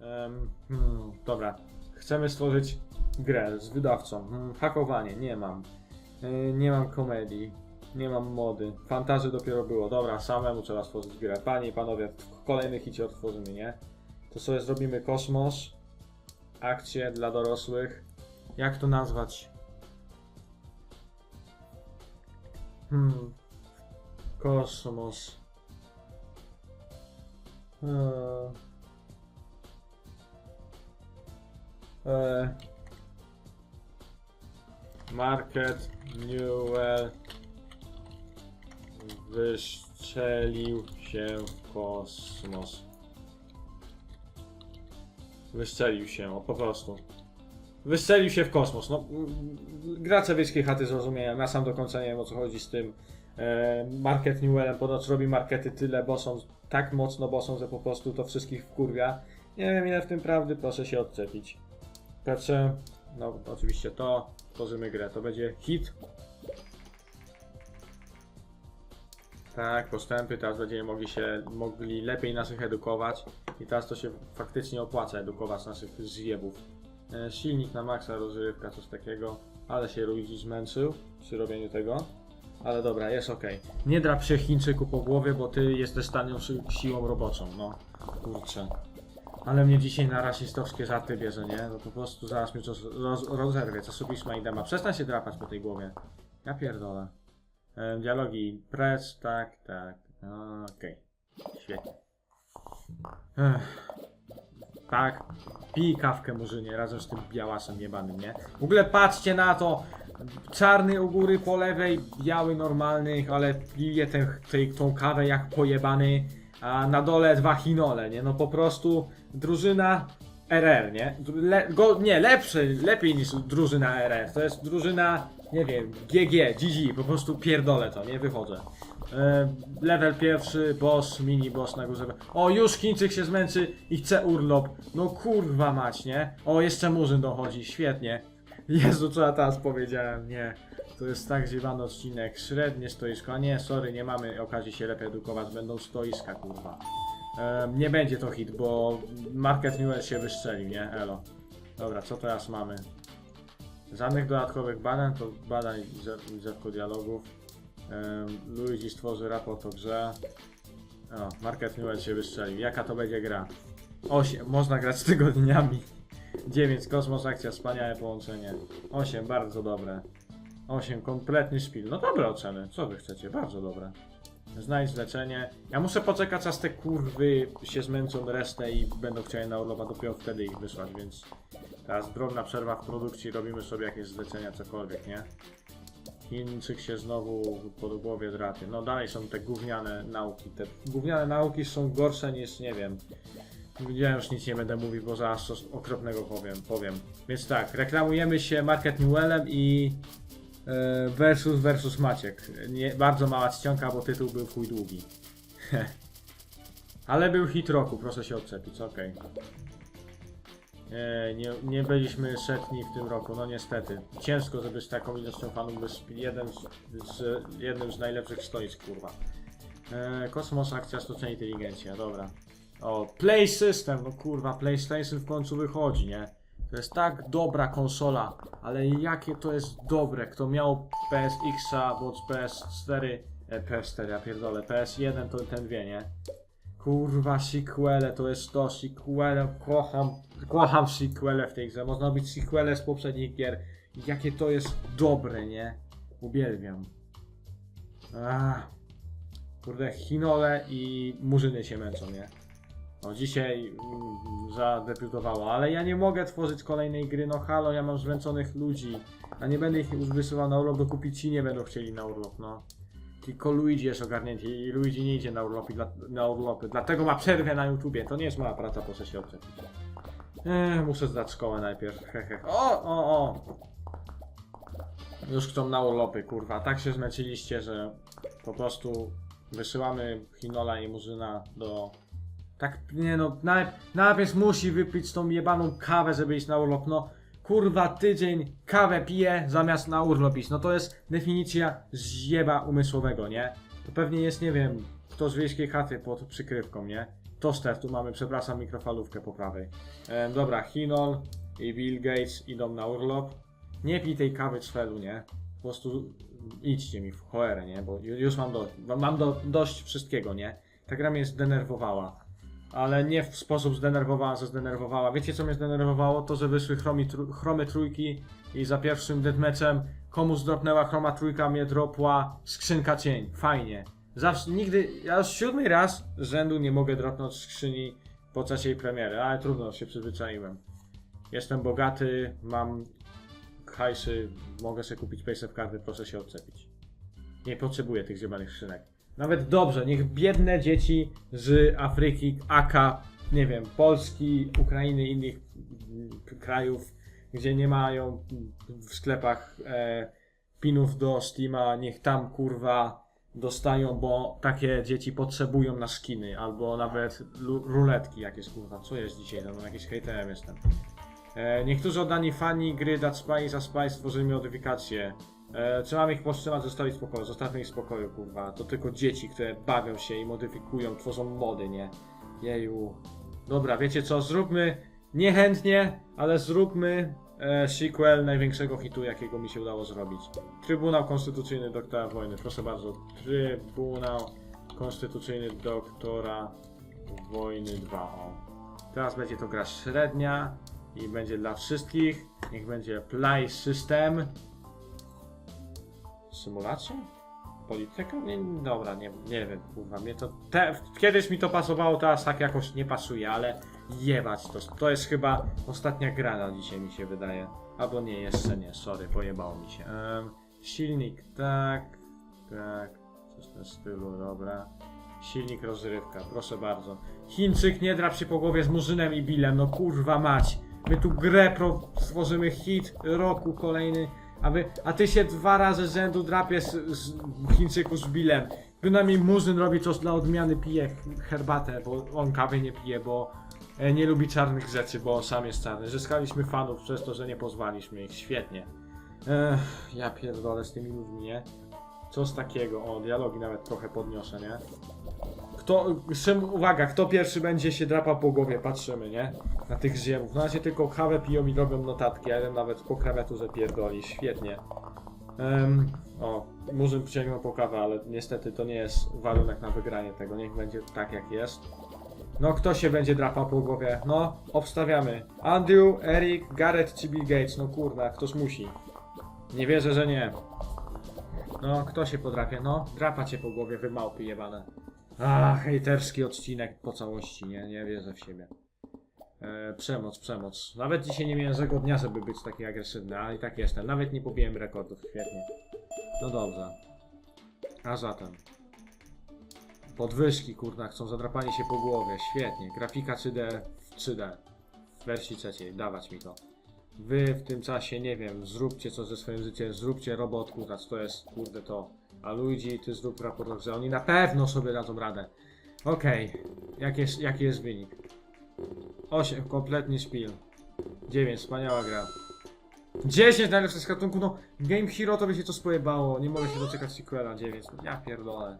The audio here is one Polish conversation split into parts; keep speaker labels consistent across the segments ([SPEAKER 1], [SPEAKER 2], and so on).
[SPEAKER 1] Em, hmm, dobra. Chcemy stworzyć grę z wydawcą. Hmm, hakowanie, nie mam. Y, nie mam komedii. Nie mam mody. Fantazy dopiero było. Dobra, samemu trzeba stworzyć grę. Panie i panowie, w kolejny hicie otworzymy, nie? To sobie zrobimy kosmos. Akcje dla dorosłych. Jak to nazwać? Hmm. Kosmos. Eee. Eee. Market Newell wystrzelił się w kosmos. Wystrzelił się, o po prostu. Wystrzelił się w kosmos. No, gracze wiejskiej chaty zrozumieją. Ja sam do końca nie wiem o co chodzi z tym. E, Market Newellem ponoć robi markety tyle bossą, tak mocno bossą, że po prostu to wszystkich wkurwia. Nie wiem ile w tym prawdy, proszę się odczepić. PC, no oczywiście to, tworzymy grę, to będzie hit. Tak, postępy, teraz będziemy mogli się, mogli lepiej naszych edukować i teraz to się faktycznie opłaca edukować naszych zjebów. E, silnik na maksa, rozrywka, coś takiego, ale się Luigi zmęczył przy robieniu tego. Ale dobra, jest ok. Nie drap się Chińczyku po głowie, bo ty jesteś tanią si- siłą roboczą, no. Kurczę. Ale mnie dzisiaj na rasistowskie żarty bierze, nie? No po prostu zaraz mnie to roz, rozerwie, czasopisma i dema. Przestań się drapać po tej głowie. Ja pierdolę. E, dialogi press, tak, tak. No, Okej. Świetnie. Ech. Tak. Pij kawkę murzynie razem z tym białasem jebanym, nie? W ogóle patrzcie na to! Czarny u góry po lewej, biały normalny, ale pije tę, tę, tą kawę jak pojebany, a na dole dwa chinole, nie? No po prostu drużyna RR, nie? Le, go, nie, lepszy, lepiej niż drużyna RR. To jest drużyna, nie wiem, GG, GG, po prostu pierdolę to, nie? Wychodzę. E, level pierwszy, boss, mini boss na górze. O, już Chińczyk się zmęczy i chce urlop. No kurwa mać, nie? O, jeszcze Murzyn dochodzi, świetnie. Jezu, co ja teraz powiedziałem, nie. To jest tak zjebany odcinek, średnie stoisko. A nie, sorry, nie mamy okazji się lepiej edukować, będą stoiska, kurwa. Nie będzie to hit, bo Market Newell się wystrzelił, nie? Elo. Dobra, co teraz mamy? Żadnych dodatkowych badań, to badań ze- zewko dialogów. Um, Luigi stworzy raport o grze. O, Market Newell się wystrzelił. Jaka to będzie gra? 8. Można grać z tygodniami. 9. Kosmos, akcja, wspaniałe połączenie. 8. Bardzo dobre. 8. Kompletny szpil. No dobre oceny. Co wy chcecie? Bardzo dobre. Znajdź leczenie. Ja muszę poczekać, aż te kurwy się zmęczą resztę i będą chciały na urlopa, dopiero wtedy ich wysłać, więc teraz drobna przerwa w produkcji, robimy sobie jakieś zlecenia, cokolwiek, nie? Chińczyk się znowu pod głowie drapie. No dalej są te gówniane nauki. Te gówniane nauki są gorsze niż, nie wiem, ja już nic nie będę mówił, bo zaraz coś okropnego powiem, powiem. Więc tak, reklamujemy się Market Newellem i versus versus Maciek. Nie, bardzo mała czcionka, bo tytuł był chuj długi. Ale był hit roku, proszę się odczepić, okej. Nie, nie, nie byliśmy setni w tym roku, no niestety. Ciężko, żeby z taką ilością fanów być jeden z, z, jednym z najlepszych stoisk, kurwa. E, kosmos, akcja, sztuczna inteligencja, dobra. O, Play System, no kurwa, PlayStation w końcu wychodzi, nie? To jest tak dobra konsola, ale jakie to jest dobre. Kto miał PSX-a bądź PS4, e, PS4, ja pierdolę, PS1 to ten wie, nie? Kurwa, sequele, to jest to, sequele, kocham, kocham sequele w tej grze. Można robić sequele z poprzednich gier. Jakie to jest dobre, nie? Uwielbiam. Kurde, Chinole i Murzyny się męczą, nie? No dzisiaj mm, zadebiutowało, ale ja nie mogę tworzyć kolejnej gry, no halo, ja mam zmęczonych ludzi, a nie będę ich już wysyłał na urlop, kupić ci nie będą chcieli na urlop, no. Tylko Luigi jest ogarnięty i Luigi nie idzie na urlopy, dla, na urlopy, dlatego ma przerwę na YouTubie, to nie jest mała praca, proszę się odczepić. Eee, muszę zdać szkołę najpierw, hehe. O, o, o! Już chcą na urlopy, kurwa, tak się zmęczyliście, że po prostu wysyłamy Hinola i Murzyna do tak, nie no, najpierw, musi wypić tą jebaną kawę, żeby iść na urlop, no. Kurwa, tydzień kawę pije zamiast na urlop iść. No to jest definicja zjeba umysłowego, nie? To pewnie jest, nie wiem, kto z wiejskiej chaty pod przykrywką, nie? toster tu mamy, przepraszam, mikrofalówkę po prawej. E, dobra, Hinol i Bill Gates idą na urlop. Nie pij tej kawy Czfelu, nie? Po prostu idźcie mi w cholerę, nie? Bo ju- już mam, do, mam do, dość wszystkiego, nie? Ta gra mnie zdenerwowała. Ale nie w sposób zdenerwowała, że zdenerwowała. Wiecie co mnie zdenerwowało? To, że wyszły chromi, chromy trójki i za pierwszym deathmatchem komuś dropnęła chroma trójka, mnie dropła skrzynka cień. Fajnie. Zawsze, nigdy, ja już siódmy raz z rzędu nie mogę dropnąć skrzyni podczas jej premiery, ale trudno, się przyzwyczaiłem. Jestem bogaty, mam hajsy, mogę sobie kupić paysafe karty, proszę się odczepić. Nie potrzebuję tych zjebanych skrzynek. Nawet dobrze, niech biedne dzieci z Afryki, AK, nie wiem, Polski, Ukrainy, innych mm, krajów, gdzie nie mają w sklepach e, pinów do Steama, niech tam kurwa dostają, bo takie dzieci potrzebują na skiny, albo nawet ruletki jakieś kurwa. Co jest dzisiaj? No, jakiś hejterem jestem. E, niektórzy oddani fani gry Dead Spy za Spy stworzyli modyfikacje. E, trzeba ich powstrzymać, zostawić w spokoju. Zostawmy ich w spokoju, kurwa. To tylko dzieci, które bawią się i modyfikują, tworzą mody, nie? Jeju. Dobra, wiecie co? Zróbmy niechętnie, ale zróbmy e, sequel największego hitu, jakiego mi się udało zrobić. Trybunał Konstytucyjny Doktora Wojny. Proszę bardzo. Trybunał Konstytucyjny Doktora Wojny 2. O. Teraz będzie to gra średnia i będzie dla wszystkich. Niech będzie Play System. Symulacja? Polityka? Nie, dobra, nie, nie wiem, kurwa, mnie to... Te, kiedyś mi to pasowało, teraz tak jakoś nie pasuje, ale jebać to. To jest chyba ostatnia gra na dzisiaj, mi się wydaje. Albo nie, jeszcze nie, sorry, pojebało mi się. Em, silnik, tak, tak, coś w tym stylu, dobra. Silnik rozrywka, proszę bardzo. Chińczyk nie drap się po głowie z Murzynem i Billem, no kurwa mać. My tu grę pro stworzymy hit roku kolejny, a, wy, a ty się dwa razy z rzędu drapiesz z, Chińczyku z Billem. Bynajmniej Murzyn robi coś dla odmiany, pije herbatę, bo on kawy nie pije, bo e, nie lubi czarnych rzeczy, bo on sam jest czarny. Zyskaliśmy fanów przez to, że nie pozwaliśmy ich, świetnie. Ech, ja pierdolę z tymi ludźmi, nie? Co z takiego? O, dialogi nawet trochę podniosę, nie? Kto, szym, uwaga, kto pierwszy będzie się drapał po głowie, patrzymy, nie? Na tych zjemów. Na razie tylko kawę piją i robią notatki, a jeden nawet po klawiaturze pierdoli, świetnie. Em, o, Murzyn sięgnął po kawę, ale niestety to nie jest warunek na wygranie tego, niech będzie tak jak jest. No, kto się będzie drapał po głowie? No, obstawiamy. Andrew, Eric, Gareth czy Bill Gates? No kurwa, ktoś musi. Nie wierzę, że nie. No, kto się podrapie? No, drapa cię po głowie, wy małpy jebane. A, hejterski odcinek po całości, nie, nie wierzę w siebie. E, przemoc, przemoc. Nawet dzisiaj nie miałem złego dnia, żeby być taki agresywny, ale i tak jestem. Nawet nie pobiłem rekordów, świetnie. No dobrze. A zatem. Podwyżki, kurna, chcą zadrapanie się po głowie, świetnie. Grafika 3D w 3D. W wersji trzeciej, dawać mi to. Wy w tym czasie, nie wiem, zróbcie coś ze swoim życiem, zróbcie robot, kurwa, to jest, kurde, to. A Luigi, ty zrób raport, że oni na pewno sobie dadzą radę. Okej, jaki, jest, jaki jest wynik? 8, kompletnie szpil. 9, wspaniała gra. 10 najlepszych z gatunku, no Game Hero to by się to spojebało, nie mogę się doczekać sequela, 9, no, ja pierdolę.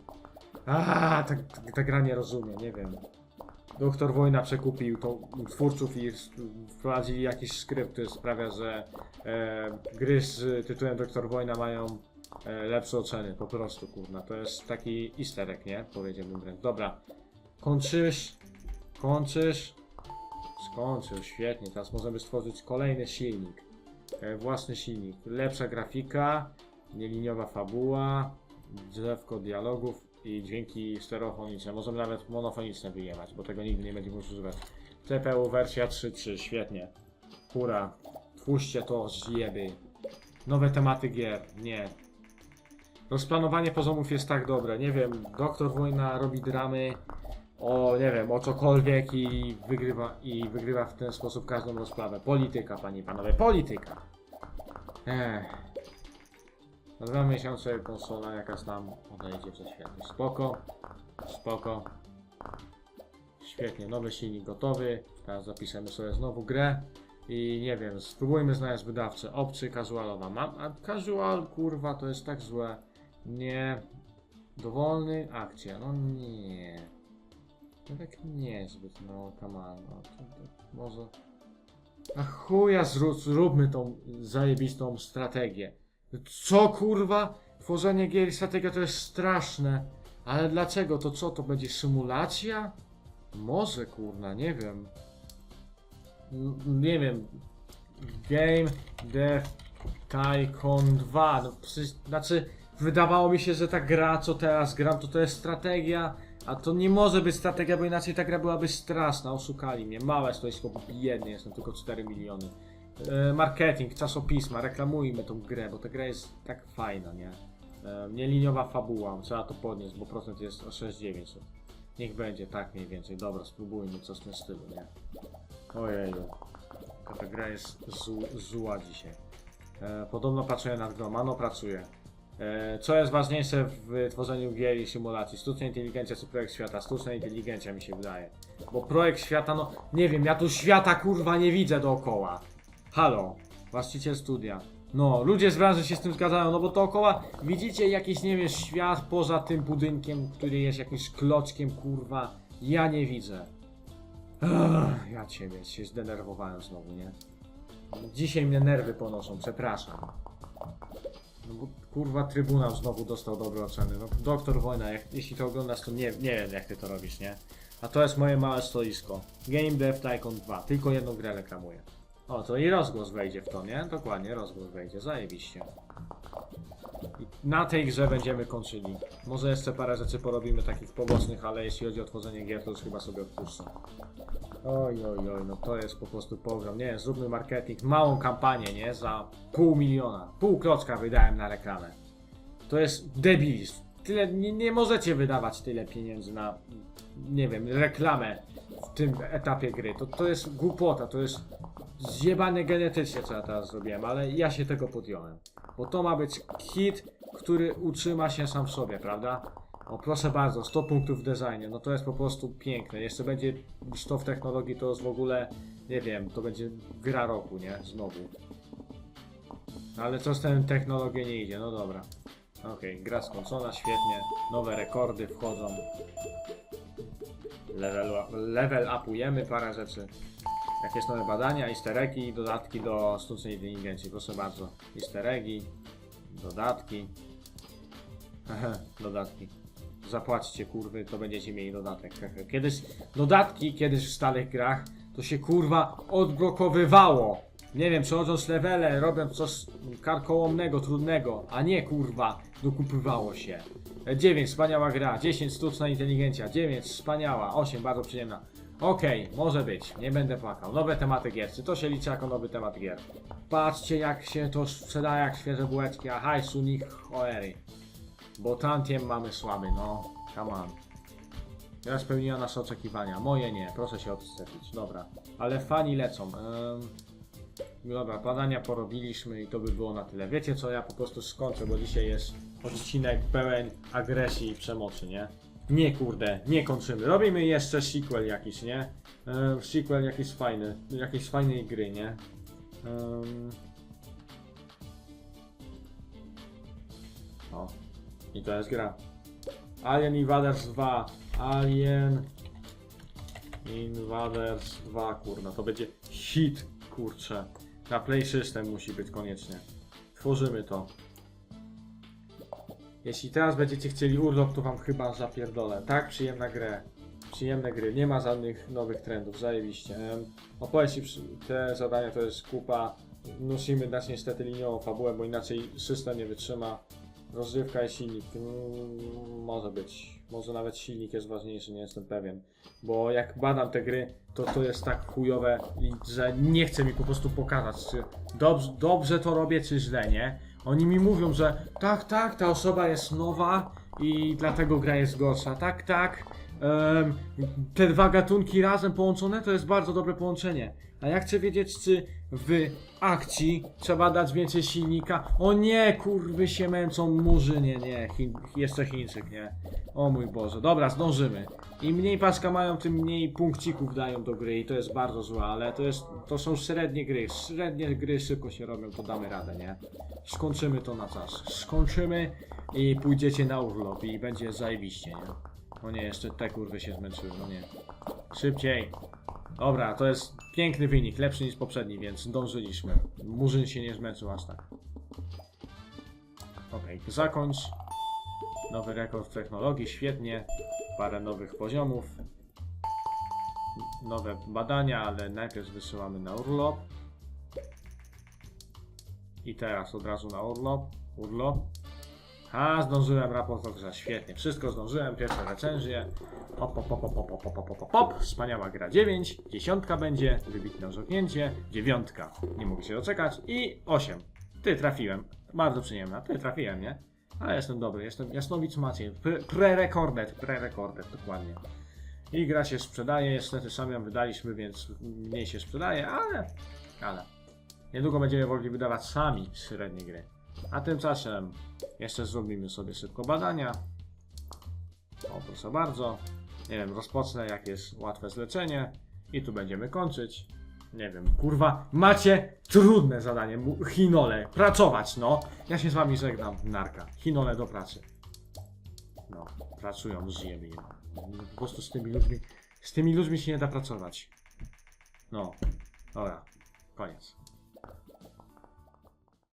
[SPEAKER 1] Aaa, ta, ta, ta gra nie rozumie, nie wiem. Doktor Wojna przekupił to twórców i wprowadzili jakiś skrypt, który sprawia, że e, gry z tytułem Doktor Wojna mają e, lepsze oceny, po prostu, kurna. To jest taki easter egg, nie? Powiedziałbym wręcz. Dobra. Kończysz. Kończysz. Skończył, świetnie. Teraz możemy stworzyć kolejny silnik. E, własny silnik. Lepsza grafika, nieliniowa fabuła, drzewko dialogów i dźwięki stereofoniczne. Możemy nawet monofoniczne wyjemać, bo tego nigdy nie będziemy używać. CPU wersja 3.3, świetnie. Hura. Twórzcie to, zjeby. Nowe tematy gier, nie. Rozplanowanie poziomów jest tak dobre, nie wiem, Doktor Wojna robi dramy o, nie wiem, o cokolwiek i wygrywa, i wygrywa w ten sposób każdą rozprawę. Polityka, panie i panowie, polityka. Ech. Za dwa miesiące konsola jakaś nam odejdzie ze świata. Spoko, spoko. Świetnie, nowy silnik gotowy. Teraz zapiszemy sobie znowu grę. I nie wiem, spróbujmy znaleźć wydawcę. Obcy, casualowa. Mam, a casual, kurwa, to jest tak złe. Nie. Dowolny, akcja. No nie. No tak niezbyt, no come on, no to, to może... A chuja zrób, zróbmy tą zajebistą strategię. Co kurwa? Tworzenie gier i strategia to jest straszne. Ale dlaczego? To co? To będzie symulacja? Może kurna, nie wiem. N- nie wiem. Game Dev Tycoon 2. No, przecież, znaczy, wydawało mi się, że ta gra, co teraz gram, to to jest strategia. A to nie może być strategia, bo inaczej ta gra byłaby straszna. Oszukali mnie. Małe stoisko, biednie jestem, tylko 4 miliony. E, marketing, czasopisma, reklamujmy tą grę, bo ta gra jest tak fajna, nie? E, nieliniowa fabuła, trzeba to podnieść, bo procent jest o 6,900. Niech będzie, tak mniej więcej. Dobra, spróbujmy coś w tym stylu, nie? Ojeju. Ta, gra jest zła dzisiaj. E, podobno pracuję nad grą, ano pracuje. E, co jest ważniejsze w tworzeniu gier i symulacji? Sztuczna inteligencja czy projekt świata? Sztuczna inteligencja mi się wydaje. Bo projekt świata, no nie wiem, ja tu świata kurwa nie widzę dookoła. Halo, właściciel studia. No, ludzie z branży się z tym zgadzają, no bo dookoła widzicie jakiś, nie wiem, świat poza tym budynkiem, który jest jakimś kloczkiem, kurwa. Ja nie widzę. Ech, ja ciebie się zdenerwowałem znowu, nie? Dzisiaj mnie nerwy ponoszą, przepraszam. No kurwa Trybunał znowu dostał dobre oceny. No doktor Wojna, jak, jeśli to oglądasz, to nie, nie wiem jak ty to robisz, nie? A to jest moje małe stoisko. Game Dev Tycoon 2. Tylko jedną grę reklamuję. O, to i rozgłos wejdzie w to, nie? Dokładnie, rozgłos wejdzie. Zajebiście. Na tej grze będziemy kończyli. Może jeszcze parę rzeczy porobimy takich pobocznych, ale jeśli chodzi o tworzenie gier, to już chyba sobie odpuszczę. Oj, oj, oj, no to jest po prostu program. Nie, zróbmy marketing, małą kampanię, nie? Za pół miliona. Pół klocka wydałem na reklamę. To jest debilizm. Tyle, nie, nie możecie wydawać tyle pieniędzy na, nie wiem, reklamę w tym etapie gry. To, to jest głupota, to jest zjebane genetycznie, co ja teraz zrobiłem, ale ja się tego podjąłem. Bo to ma być hit, który utrzyma się sam w sobie, prawda? O proszę bardzo, 100 punktów w designie, no to jest po prostu piękne. Jeszcze będzie 100 w technologii, to jest w ogóle, nie wiem, to będzie gra roku, nie? Znowu. No Ale co z tym technologią nie idzie, no dobra. Okej, gra skończona, świetnie. Nowe rekordy wchodzą. Level, level upujemy parę rzeczy. Jakieś nowe badania, easter eggi, dodatki do sztucznej inteligencji, proszę bardzo. Easter eggi, dodatki. Dodatki. Zapłaćcie kurwy, to będziecie mieli dodatek. Kiedyś dodatki, kiedyś w starych grach, to się kurwa odblokowywało. Nie wiem, przechodząc levele, robiąc coś karkołomnego, trudnego, a nie kurwa, dokupywało się. 9, wspaniała gra, 10, sztuczna inteligencja, 9, wspaniała, 8, bardzo przyjemna. Okej, może być, nie będę płakał. Nowe tematy gier, czy to się liczy jako nowy temat gier? Patrzcie jak się to sprzedaje jak świeże bułeczki, a hajsu nich cholery. Bo tantiem mamy słaby, no, come on. Ja spełniła nasze oczekiwania, moje nie, proszę się odczepić, dobra. Ale fani lecą. Dobra, badania porobiliśmy i to by było na tyle. Wiecie co, ja po prostu skończę, bo dzisiaj jest odcinek pełen agresji i przemocy, nie? Nie kurde, nie kończymy. Robimy jeszcze sequel jakiś, nie? E, sequel jakiś fajny, jakiejś fajnej gry, nie? Em. O, i to jest gra. Alien Invaders 2. Alien Invaders 2, kurna, to będzie hit, kurczę. Na Play System musi być koniecznie. Tworzymy to. Jeśli teraz będziecie chcieli urlop, to wam chyba zapierdolę. Tak, przyjemna grę. Przyjemne gry, nie ma żadnych nowych trendów, zajebiście. Em, Opowieści, te zadania to jest kupa. Musimy dać niestety liniową fabułę, bo inaczej system nie wytrzyma. Rozrywka i silnik, mm, może być. Może nawet silnik jest ważniejszy, nie jestem pewien. Bo jak badam te gry, to to jest tak chujowe, że nie chce mi po prostu pokazać, czy dobrze, dobrze to robię, czy źle, nie? Oni mi mówią, że tak, tak, ta osoba jest nowa i dlatego gra jest gorsza. Tak, tak. te dwa gatunki razem połączone to jest bardzo dobre połączenie. A ja chcę wiedzieć, czy w akcji trzeba dać więcej silnika. O nie, kurwy się męczą murzynie, nie, Chin, jeszcze Chińczyk, nie. O mój Boże, dobra, zdążymy. Im mniej paska mają, tym mniej punkcików dają do gry i to jest bardzo złe, ale to jest, to są średnie gry. Średnie gry szybko się robią, to damy radę, nie? Skończymy to na czas. Skończymy i pójdziecie na urlop i będzie zajebiście, nie? O nie, jeszcze te kurwy się zmęczyły, no nie. Szybciej. Dobra, to jest piękny wynik, lepszy niż poprzedni, więc dążyliśmy. Murzyn się nie zmęczył aż tak. Okej, zakończ. Nowy rekord w technologii, świetnie. Parę nowych poziomów. Nowe badania, ale najpierw wysyłamy na urlop. I teraz od razu na urlop. Urlop. A, zdążyłem raport o grze. Świetnie. Wszystko zdążyłem. Pierwsze recenzje. Hop, hop, hop, hop, hop, hop, hop, hop, hop. Wspaniała gra 9. Dziesiątka będzie. Wybitne osiągnięcie. Dziewiątka. Nie mogę się doczekać. I 8. Ty trafiłem. Bardzo przyjemna. Ty trafiłem, nie? Ale jestem dobry. Jestem Jasnowic Maciej. Pre- Pre-rekordet. Pre-rekordet. Dokładnie. I gra się sprzedaje. Niestety sam ją wydaliśmy, więc mniej się sprzedaje, ale... Ale... Niedługo będziemy mogli wydawać sami średnie gry. A tymczasem jeszcze zrobimy sobie szybko badania. O, proszę bardzo. Nie wiem, rozpocznę jest łatwe zlecenie. I tu będziemy kończyć. Nie wiem, kurwa, macie trudne zadanie. Chinole, pracować, no. Ja się z wami żegnam, narka. Chinole do pracy. No, pracują, żyjemy im. Po prostu z tymi ludźmi, z tymi ludźmi się nie da pracować. No, dobra, koniec.